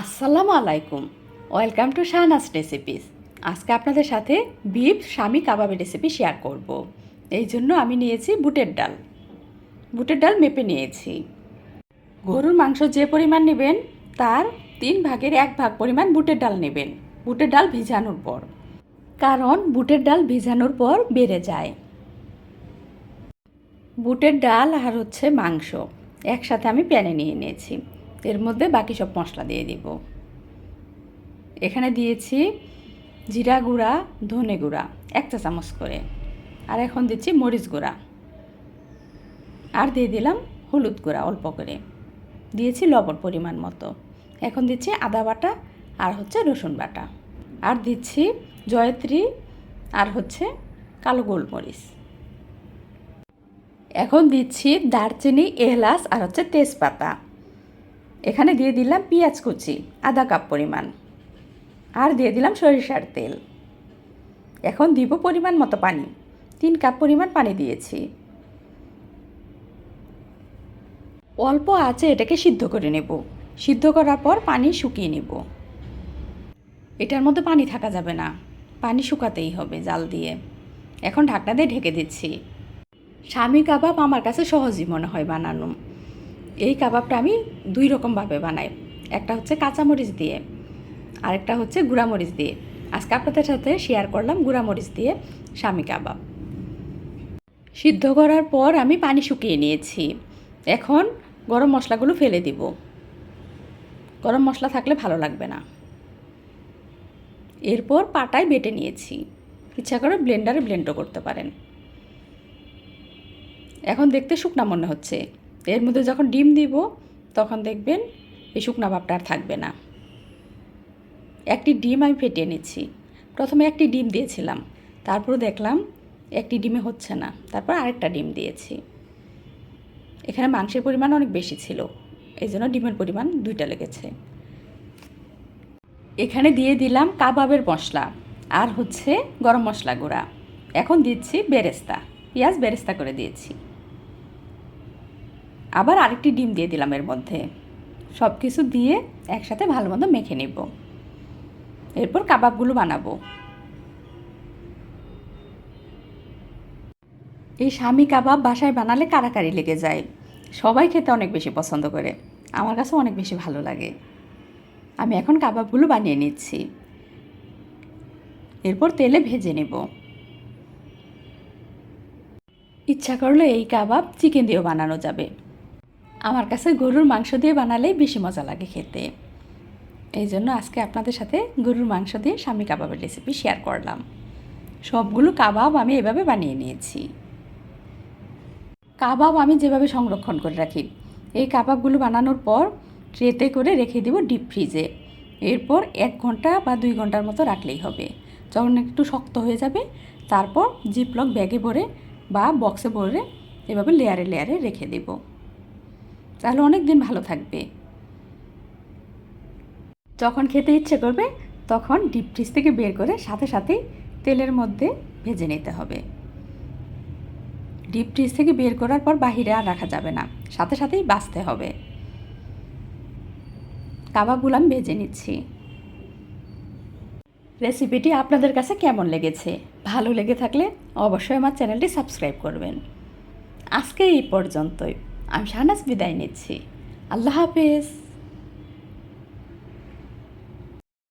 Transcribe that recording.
আসসালামু আলাইকুম। Welcome to Shahnaz recipes আজকে আপনাদের সাথে বিফ স্বামী কাবাবের রেসিপি শেয়ার করব। এই জন্য আমি নিয়েছি বুটের ডাল। বুটের ডাল মেপে নিয়েছি। গরুর মাংস যে পরিমাণ নেবেন, তার তিন ভাগের এক ভাগ পরিমাণ বুটের ডাল নেবেন। বুটের ডাল ভিজানোর পর। কারণ বুটের ডাল ভিজানোর পর বেড়ে যায়। বুটের ডাল আর হচ্ছে মাংস। একসাথে আমি প্যানে নিয়ে নিয়েছি। এর মধ্যে বাকি সব মশলা দিয়ে দিব। এখানে দিয়েছি জিরা গুঁড়া, ধনে গুঁড়া, এক চা চামচ করে। আর এখন দিচ্ছি মরিচ গুঁড়া। আর দিয়ে দিলাম হলুদ গুঁড়া অল্প করে। দিয়েছি লবণ পরিমাণ মতো। এখন দিচ্ছি আদা বাটা আর হচ্ছে রসুন বাটা। আর দিচ্ছি জয়ত্রী আর হচ্ছে কালো গোলমরিচ। এখন দিচ্ছি দারচিনি, এলাচ আর হচ্ছে তেজপাতা। এখানে দিয়ে দিলাম পেঁয়াজ কুচি আধা কাপ পরিমাণ। আর দিয়ে দিলাম সরিষার তেল। এখন দিব পরিমাণ মতো পানি, তিন কাপ পরিমাণ পানি দিয়েছি। অল্প আছে এটাকে সিদ্ধ করে নেব। সিদ্ধ করার পর পানি শুকিয়ে নেব। এটার মধ্যে পানি থাকা যাবে না। পানি শুকাতেই হবে জাল দিয়ে। এখন ঢাকনা দিয়ে ঢেকে দিচ্ছি। স্বামী কাবাব আমার কাছে সহজই মনে হয় বানানো। এই কাবাবটা আমি দুই রকমভাবে বানাই। একটা হচ্ছে কাঁচামরিচ দিয়ে, আরেকটা হচ্ছে গুঁড়ামরিচ দিয়ে। আজকে আপনাদের সাথে শেয়ার করলাম গুঁড়ামরিচ দিয়ে স্বামী কাবাব। সিদ্ধ করার পর আমি পানি শুকিয়ে নিয়েছি। এখন গরম মশলাগুলো ফেলে দিব। গরম মশলা থাকলে ভালো লাগবে না। এরপর পাটায় বেটে নিয়েছি। ইচ্ছা করে ব্লেন্ডারে ব্লেন্ডও করতে পারেন। এখন দেখতে শুকনা মনে হচ্ছে। এর মধ্যে যখন ডিম দিব, তখন দেখবেন এই শুকনা ভাবটা আর থাকবে না। একটি ডিম আমি ফেটিয়ে নিচ্ছি। প্রথমে একটি ডিম দিয়েছিলাম। তারপর দেখলাম একটি ডিমে হচ্ছে না। তারপর আরেকটা ডিম দিয়েছি। এখানে মাংসের পরিমাণ অনেক বেশি ছিল। এই জন্য ডিমের পরিমাণ দুইটা লেগেছে। এখানে দিয়ে দিলাম কাবাবের মশলা আর হচ্ছে গরম মশলা গুঁড়া। এখন দিচ্ছি বেরেস্তা। পেঁয়াজ বেরেস্তা করে দিয়েছি। আবার আরেকটি ডিম দিয়ে দিলাম এর মধ্যে। সব কিছু দিয়ে একসাথে ভালো মতো মেখে নেব। এরপর কাবাবগুলো বানাবো। এই স্বামী কাবাব বাসায় বানালে কারাকারি লেগে যায়। সবাই খেতে অনেক বেশি পছন্দ করে। আমার কাছে অনেক বেশি ভালো লাগে। আমি এখন কাবাবগুলো বানিয়ে নিচ্ছি। এরপর তেলে ভেজে নেব। ইচ্ছা করলে এই কাবাব চিকেন দিয়েও বানানো যাবে। আমার কাছে গরুর মাংস দিয়ে বানালেই বেশি মজা লাগে খেতে। এই জন্য আজকে আপনাদের সাথে গরুর মাংস দিয়ে স্বামী কাবাবের রেসিপি শেয়ার করলাম। সবগুলো কাবাব আমি এভাবে বানিয়ে নিয়েছি। কাবাব আমি যেভাবে সংরক্ষণ করে রাখি, এই কাবাবগুলো বানানোর পর ট্রেতে করে রেখে দেব ডিপ ফ্রিজে এরপর এক ঘণ্টা বা দুই ঘণ্টার মতো রাখলেই হবে। যখন একটু শক্ত হয়ে যাবে, তারপর জিপলক ব্যাগে ভরে বা বক্সে ভরে এভাবে লেয়ারে লেয়ারে রেখে দেব। তাহলে অনেক দিন ভালো থাকবে। যখন খেতে ইচ্ছে করবে, তখন ডিপ ফ্রিজ থেকে বের করে সাথে সাথেই তেলের মধ্যে ভেজে নিতে হবে। ডিপ ফ্রিজ থেকে বের করার পর বাহিরে আর রাখা যাবে না, সাথে সাথেই বাঁচতে হবে। কাবাবগুলো আমি ভেজে নিচ্ছি। রেসিপিটি আপনাদের কাছে কেমন লেগেছে? ভালো লেগে থাকলে অবশ্যই আমার চ্যানেলটি সাবস্ক্রাইব করবেন। আজকে এই পর্যন্তই। আমি শাহনাজ বিদায় নিচ্ছি। আল্লাহ হাফেজ।